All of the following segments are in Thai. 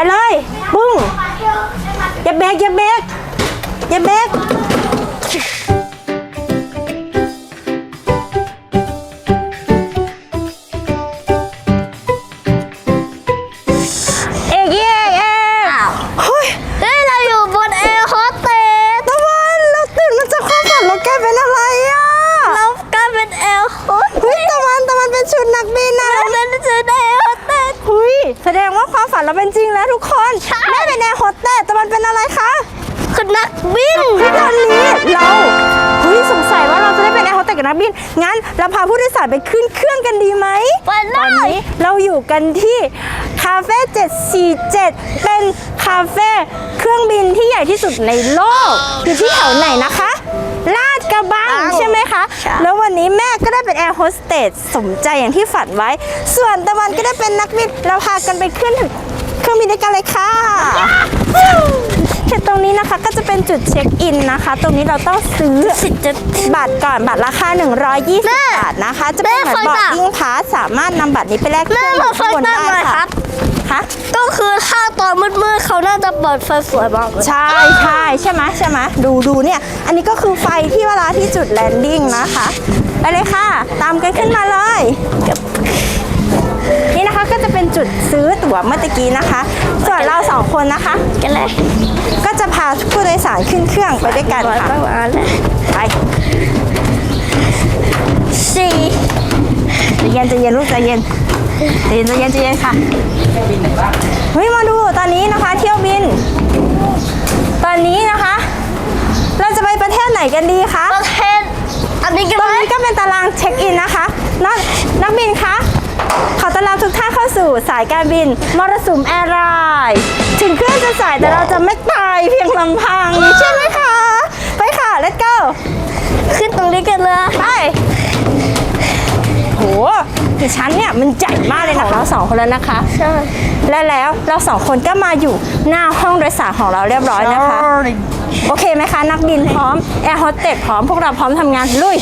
ไปเลย ปุ้งอย่าเบรกอย่าเบรกอย่าเบรก เราเป็นจริงแล้วทุกคนแม่เป็นแอร์โฮสเตสตะวันเป็นอะไรคะคือนักบินที่ตอนนี้เราเฮ้ยสงสัยว่าเราจะได้เป็นแอร์โฮสเตสกับนักบิน งั้นเราพาผู้โดยสารไปขึ้นเครื่องกันดีไหมไปเลตอนยนี้เราอยู่กันที่คาเฟ่747 เป็นคาเฟ่เครื่องบินที่ใหญ่ที่สุดในโลกอยู่ที่แถวไหนนะคะ ลาดกระบังใช่ไหมคะแล้ววันนี้แม่ก็ได้เป็นแอร์โฮสเตสสมใจอย่างที่ฝันไว้ ส่วนตะวันก็ได้เป็นนักบิน เราพากันไปขึ้นถึงเค รื่องบินด้วยกันเลยค่ะแค่ตรงนี้นะคะก็จะเป็นจุดเช็คอินนะคะ ตรงนี้เราต้องซื้อบัตรก่อนบัตรราคา 120 บาทนะคะ จะเป็นเหมือนบอร์ดดิ้งพาสสามารถนำบัตรนี้ไปแลกเคแม่รื่องมาบินไฟข้างบนตั้งได้หน่อยคค่ะรับคะก็คือถ้าตอนมืดๆเขาน่าจะเปิดไฟสวยมากเลยใช่ใช่ใช่ไหมใช่ไหมดูดูเนี่ย อันนี้ก็คือไฟที่เวลาที่จุดแลนดิ้งนะคะ ไปเลยค่ะ ตามกันขึ้นมาเลย นี่นะคะก็จะเป็นจุดซื้อตั๋วเมื่อตะกี้นะคะ ส่วนเราสองคนนะคะ กันเลยก็จะพาผู้โดยสารขึ้นเครื่องไปด้วยกันร้อยค่ะประมาณเลยไปสี่ใจเย็นใจเย็นลูกใจเย็นใจเย็นใจเย็นใจเย็นค่ะเฮ้ยมาดูตอนนี้นะคะเที่ยวบิน ตอนนี้นะคะ เราจะไปประเทศไหนกันดีคะประเทศอันนี้กันตไหรมงนี้ก็เป็นตารางเช็คอินนะคะนักนักบินคะขอ ต้อนรับทุกท่านเข้าสู่สายการบินมรสุมแอร์ไลน์ถึงเครื่องจะสายแต่เราจะไม่ตายเพียงลำพังใช่ไหมคะ ไปค่ะ let's go ขึ้นตรงนี้กันเลยไปโหดิฉันเนี่ยมันใหญ่มากเลยนะคะเราสองคนแล้วนะคะ ใช่ และแล้วเราสองคนก็มาอยู่หน้าห้องโดยสารของเราเรียบร้อยนะคะ โอเคไหมคะ นักบินพร้อม แอร์โฮสเตสพร้อมพวกเราพร้อมทำงานลุย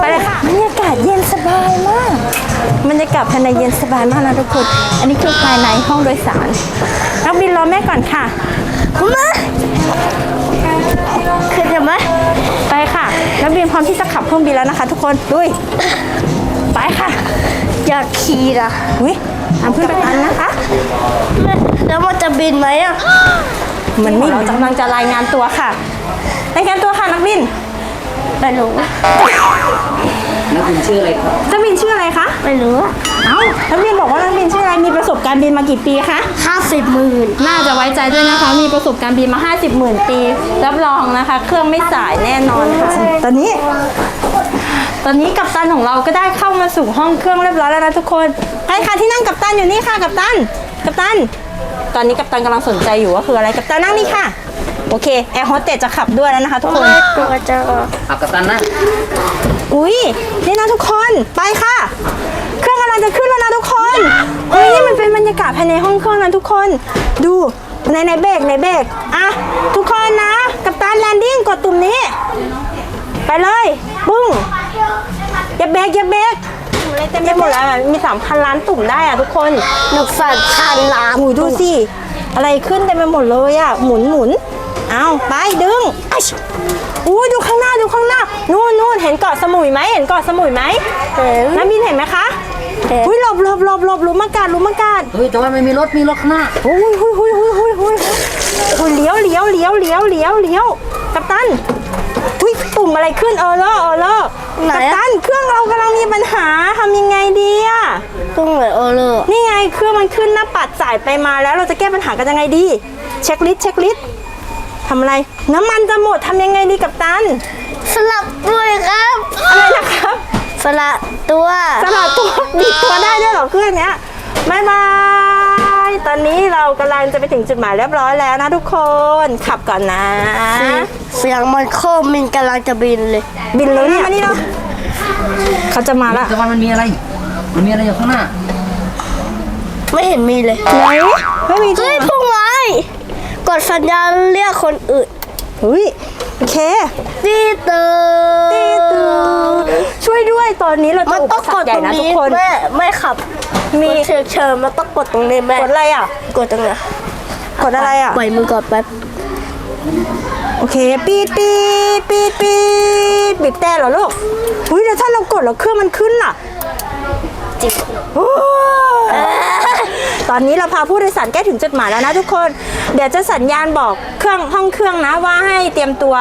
ไปเลยค่ะบรรยากาศเย็นสบายมากบรรยากาศภายในเย็นสบายมากนะทุกคน อันนี้คือภายในห้องโดยสารนักบินรอแม่ก่อนค่ะมาขึ้นกันไหมไปค่ะนักบินพร้อมที่จะขับเครื่องบินแล้วนะคะ ทุกคนลุยไปค่ะ อยากขี่นะอุ้ยทำขึ้นไปกันนะคะแม่แล้วมันจะบินไหมอะมันไม่เรากำลังจะรายงานตัวค่ะรายงานตัวค่ะนักบิน ไม่รู้นักบินชื่ออะไรครับนักบินชื่ออะไรคะไม่รู้เอ้านักบินบอกว่านักบินชื่ออะไรมีประสบการณ์บินมากี่ปีคะห้าสิบหมื่นน่าจะไว้ใจด้วยนะคะ มีประสบการณ์บินมา50หมื่นปีรับรองนะคะ เครื่องไม่สายแน่นอนค่ะตอนนี้ตอนนี้กัปตันของเราก็ได้เข้ามาสู่ห้องเครื่องเรียบร้อยแล้วนะทุกคนใครคะที่นั่งกัปตันอยู่นี่ค่ะกัปตันกัปตัน ตอนนี้กัปตันกำลังสนใจอยู่ว่าคืออะไรกัปตันนั่งนี่ค่ะ โอเคแอร์โฮสเตสจะขับด้วยแล้วนะคะทุกคนตัวจะขับกับตันนะ อุ้ยนี่นะทุกคนไปค่ะ เครื่องกำลังจะขึ้นแล้วนะทุกคนเฮ้ยนี่มันเป็นบรรยากาศภายในห้องเครื่องนะทุกคน ดูในในเบรกในเบรกอะทุกคนนะ กับตันแลนดิ้งกดตุ่มนี้ ไปเลยปุ้งอย่าเบรกอย่าเบรกเต็มไปหมดแล้วอะมีสามพันล้านตุ่มได้อะทุกคนหนึ่งสัตว์พันล้านหูดูสิอะไรขึ้นเต็มไปหมดเลยอะหมุนหมุน เอาไปดึงอัชอู้ดูข้างหน้าดูข้างหน้า นู่นนู่นเห็นเกาะสมุยไหมเห็นเกาะสมุยไหมเห็นน้ำบินเห็นไหมคะเห็นอุ้ยหลบหลบหลบหลบหลุมอากาศหลุมอากาศเฮ้ยแต่ว่าไม่มีรถมีรถข้างหน้าอุ้ยหุยหุยหุยหุยหุยหุยเลี้ยวเลี้ยวเลี้ยวเลี้ยวเลี้ยวเลี้ยวกัปตันอุ้ยปุ่มอะไรขึ้นเออเลอเออเลอไหนกัปอะตันเครื่องเรากำลังมีปัญหาทำยังไงดีอะตรงไหนเออเลยนี่ไงเครื่องมันขึ้นหน้าปัดสายไปมาแล้วเราจะแก้ปัญหากันยังไงดี เช็คลิสต์เช็คลิสต์ ทำอะไร น้ำมันจะหมดทำยังไงดีกัปตัน สลับด้วยครับอะไรนะครับ สลับตัวสลับตัวบิดตัวได้ด้วยเหรอเครื่องเนี้ยบายบาย ตอนนี้เรากำลังจะไปถึงจุดหมายเรียบร้อยแล้วนะทุกคน ขับก่อนนะ เสียงมันโคมมินกำลังจะบินเลย บินเลยเนี่ยมานี่เนาะเขาจะมาละแต่ว่ามันมีอะไร มันมีอะไรอยู่ข้างหน้า ไม่เห็นมีเลยไหนไม่มีจริเฮ้ยงเหรอ พุ่งไม้กดสัญญาณเรียกคนอื่นเฮ้ยโอเคตีเตอตีตูช่วยด้วยตอนนี้เรามัจะนอุปต้องสรกรดคใหญ่ตรงนะทุกนี้คนแม่ไม่ขับ มีเชิญเชิญมันต้องกดตรงนี้แม่กดอะไรอะ กดตรงนี้กดอะไรอะ ปล่อยมือก่อนแป๊บโอเค ปีดปีดปีดปีดบีบแต่เหรอลูกอุ้ยเดี๋ยวถ้าเรากดแล้วเครื่องมันขึ้นล่ะจิบโอ้ ตอนนี้เราพาผู้โดยสารใกล้ถึงจุดหมายแล้วนะทุกคน เดี๋ยวจะสัญญาณบอกเครื่องห้องเครื่องนะว่าให้เตรียมตัว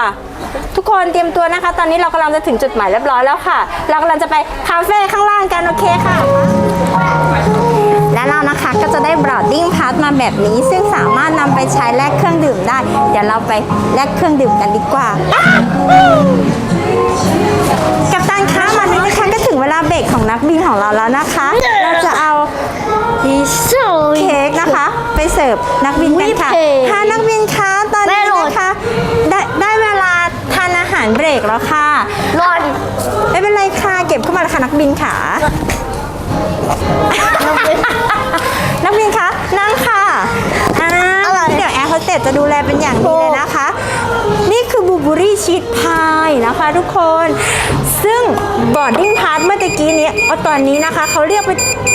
ทุกคนเตรียมตัวนะคะ ตอนนี้เรากำลังจะถึงจุดหมายเรียบร้อยแล้วค่ะ เรากำลังจะไปคาเฟ่ข้างล่างกันโอเคค่ะและเรานะคะก็จะได้ boarding pass มาแบบนี้ ซึ่งสามารถนำไปใช้แลกเครื่องดื่มได้ เดี๋ยวเราไปแลกเครื่องดื่มกันดีกว่ากัปตันคะมานี้นะคะก็ถึงเวลาเบรกของนักบินของเราแล้วนะคะ เราจะเอาอีโซ่เค้กนะคะ ไปเสิร์ฟนักบินกันค่ะวิปเค้กค่ะนักบินคะตอนแม่นี้โหลดนะคะได้ได้เวลาทานอาหารเบรกแล้วค่ะรอนไม่เป็นไรค่ะ เก็บเข้ามาแล้วค่ะนักบินขานักบินคะนั่งค่ะอ่าเดี๋ยวแอร์โฮสเตสจะดูแลเป็นอย่างดีเลยนะคะ นี่คือบูเบอรี่ชีสพายนะคะทุกคน ซึ่งบอร์ดดิ้งพาสเมื่อตะกี้นี้เอาตอนนี้นะคะเขาเรียกไป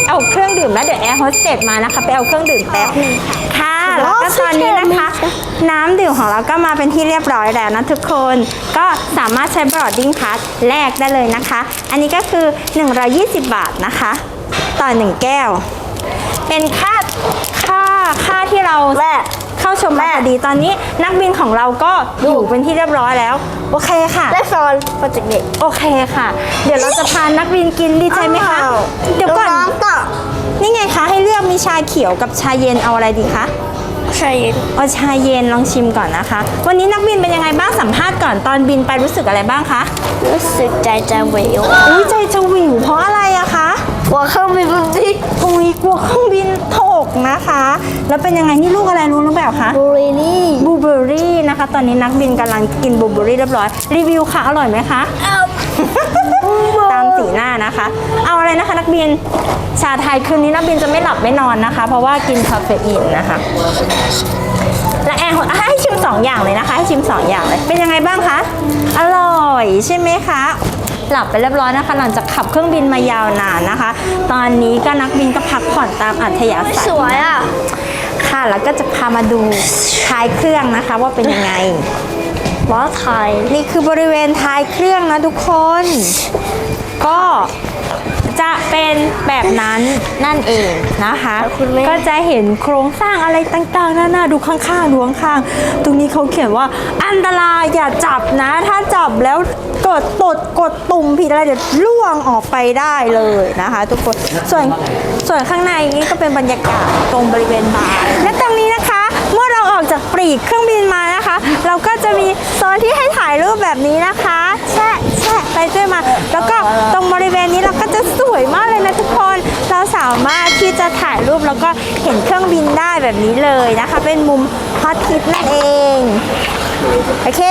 เอาเครื่องดื่มแล้วเดี๋ยวแอร์โฮสเตสมานะคะไปเอาเครื่องดื่มแป๊บนึงค่ะ แล้วก็ตอนนี้นะคะ น้ำดื่มของเราก็มาเป็นที่เรียบร้อยแล้วนะทุกคน ก็สามารถใช้บอร์ดดิ้งพาสแลกได้เลยนะคะ อันนี้ก็คือ 120 บาทนะคะ ต่อ 1 แก้ว เป็นค่าค่าค่าที่เราแม่ เข้าชมมาพอดีตอนนี้นักบินของเราก็อยู่เป็นที่เรียบร้อยแล้ว โอเคค่ะได้ซอนโปรเจกต์เด็กโอเคค่ะ เดี๋ยวเราจะพานักบินกินดีใจไหมคะอ้าวเดี๋ยวก่อนน้องต่อนี่ไงคะให้เลือกมีชาเขียวกับชาเย็นเอาอะไรดีคะใช่เอาชาเย็นลองชิมก่อนนะคะ วันนี้นักบินเป็นยังไงบ้างสัมภาษณ์ก่อนตอนบินไปรู้สึกอะไรบ้างคะรู้สึกใจจะเหววอุ้ยใจจะหวิวเพราะอะไรอะคะ กลัวเครื่องบินมันที่ อุ้ยกลัวเครื่องบินตกนะคะ แล้วเป็นยังไงนี่ลูกอะไรรู้หรือเปล่าคะบุรีนี่บลูเบอร์รี่นะคะ ตอนนี้นักบินกำลังกินบลูเบอร์รี่เรียบร้อย รีวิวค่ะ อร่อยไหมคะ ตามสีหน้านะคะ เอาอะไรนะคะนักบิน ชาไทยคืนนี้นักบินจะไม่หลับไม่นอนนะคะ เพราะว่ากินคาเฟอีนนะคะ และแอร์อะให้ชิมสองอย่างเลยนะคะ ให้ชิมสองอย่างเลย เป็นยังไงบ้างคะ อร่อยใช่ไหมคะ หลับไปเรียบร้อยนะคะ หลังจากขับเครื่องบินมายาวนานนะคะ ตอนนี้ก็นักบินก็พักผ่อนตามอัธยาศัยสวยอะ ค่ะ แล้วก็จะพามาดูท้ายเครื่องนะคะว่าเป็นยังไงว้าไทยนี่คือบริเวณท้ายเครื่องนะทุกคน ก็จะ เป็นแบบนั้นนั่นเองนะคะแล้วคุณแม่ก็จะเห็นโครงสร้างอะไรต่างๆนานาดูข้างๆดูข้างๆตรงนี้เขาเขียนว่าอันตรายอย่าจับนะ ถ้าจับแล้วกดตดกดตุ่มผิดอะไรเดี๋ยวล่วงออกไปได้เลยนะคะ ทุกคนส่วนส่วนข้างในนี้ก็เป็นบรรยากาศตรงบริเวณบาร์และตรงนี้นะคะ เมื่อเราออกจากปรีกเครื่องบินมานะคะ เราก็จะมีโซนที่ให้ถ่ายรูปแบบนี้นะคะแช่ แช่ไปด้วยมา แล้วก็ตรงบริเวณนี้เราก็จะสวยมากเลยนะทุกคน เราสามารถที่จะถ่ายรูปแล้วก็เห็นเครื่องบินได้แบบนี้เลยนะคะ เป็นมุมฮอตทิปนั่นเอง โอเค